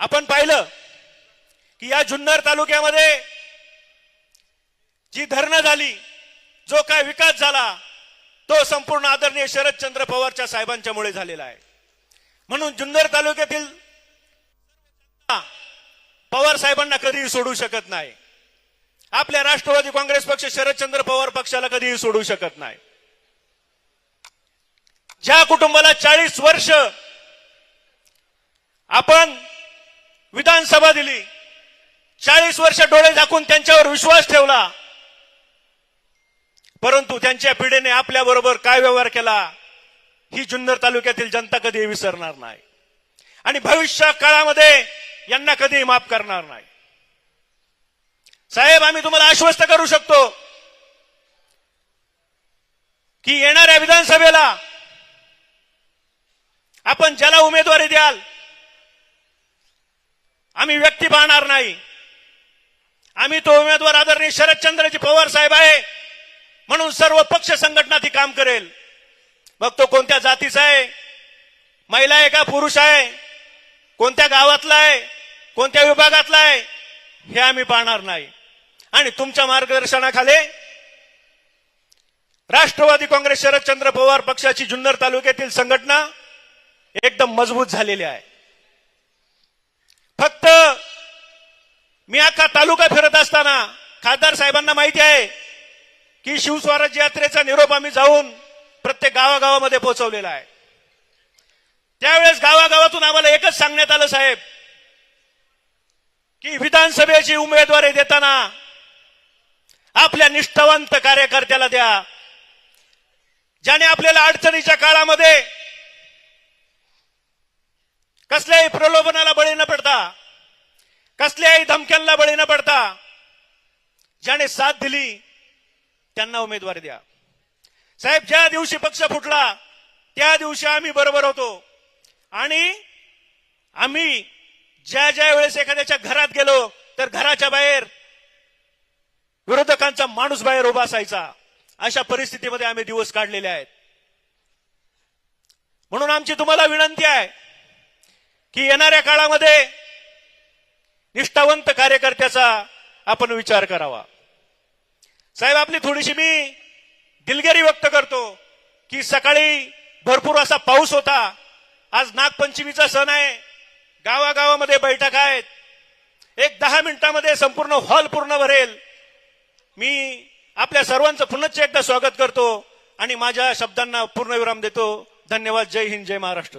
आपण पाहिलं की या जुन्नर तालुक्यामध्ये जी धरणं झाली जो काय विकास झाला तो संपूर्ण आदरणीय शरदचंद्र पवारच्या साहेबांच्यामुळे झालेला आहे. म्हणून जुन्नर तालुक्यातील पवार साहेबांना कधीही सोडू शकत नाही. आपल्या राष्ट्रवादी काँग्रेस पक्ष शरदचंद्र पवार पक्षाला कधीही सोडू शकत नाही. ज्या कुटुंबाला चाळीस वर्ष आपण विधानसभा दिली. चाळीस वर्ष डोळे झाकून त्यांच्यावर विश्वास ठेवला. परंतु त्यांच्या पिढीने आपल्या बरोबर काय व्यवहार केला? ही जुन्नर तालुक्यातील जनता कधी विसरणार नाही. आणि भविष्य काळामध्ये यांना कधी माफ करणार नाही. साहेब आम्ही तुम्हाला आश्वस्त करू शकतो की येणाऱ्या विधानसभेला आपण ज्याला उमेदवारी द्याल आम्ही व्यक्ती पाहणार नाही. आम्ही तो उमेदवार आदरणीय शरदचंद्रजी पवार साहेब आहे. म्हणून सर्व पक्ष संघटना ती काम करेल. मग तो कोणत्या जातीचा आहे? महिला आहे का पुरुष आहे? कोणत्या गावातला आहे? कोणत्या विभागातला आहे? हे आम्ही पाहणार नाही. आणि तुमच्या मार्गदर्शनाखाली राष्ट्रवादी काँग्रेस शरदचंद्र पवार पक्षाची जुन्नर तालुक्यातील संघटना एकदम मजबूत झालेली आहे. फक्त मी अख्खा तालुका फिरत असताना खासदार साहेबांना माहिती आहे की शिवस्वराज्य यात्रेचा निरोप आम्ही जाऊन प्रत्येक गावागावामध्ये पोहोचवलेला आहे. त्यावेळेस गावागावातून आम्हाला एकच सांगण्यात आलं साहेब की विधानसभेची उमेदवारी देताना आपल्या निष्ठावंत कार्यकर्त्याला द्या ज्याने आपल्याला अडचणीच्या काळामध्ये कसल्याही प्रलोभनाला ज्याने साथ दिली त्यांना उमेदवारी द्या. साहेब ज्या दिवशी पक्ष फुटला त्या दिवशी आम्ही बरोबर होतो. आणि आम्ही ज्या ज्या वेळेस एखाद्याच्या घरात गेलो तर घराच्या बाहेर विरोधकांचा माणूस बाहेर उभा असायचा. अशा परिस्थितीमध्ये आम्ही दिवस काढलेले आहेत. म्हणून आमची तुम्हाला विनंती आहे की येणाऱ्या काळामध्ये निष्ठावंत कार्यकर्त्याचा आपण विचार करावा. साहेब आपली थोडीशी मी दिलगिरी व्यक्त करतो की सकाळी भरपूर असा पाऊस होता. आज नागपंचमीचा सण आहे. गावागावामध्ये बैठक आहेत. एक दहा मिनिटामध्ये संपूर्ण हॉल पूर्ण भरेल. मी आपल्या सर्वांचं पुनश्च एकदा स्वागत करतो आणि माझ्या शब्दांना पूर्णविराम देतो. धन्यवाद. जय हिंद जय महाराष्ट्र.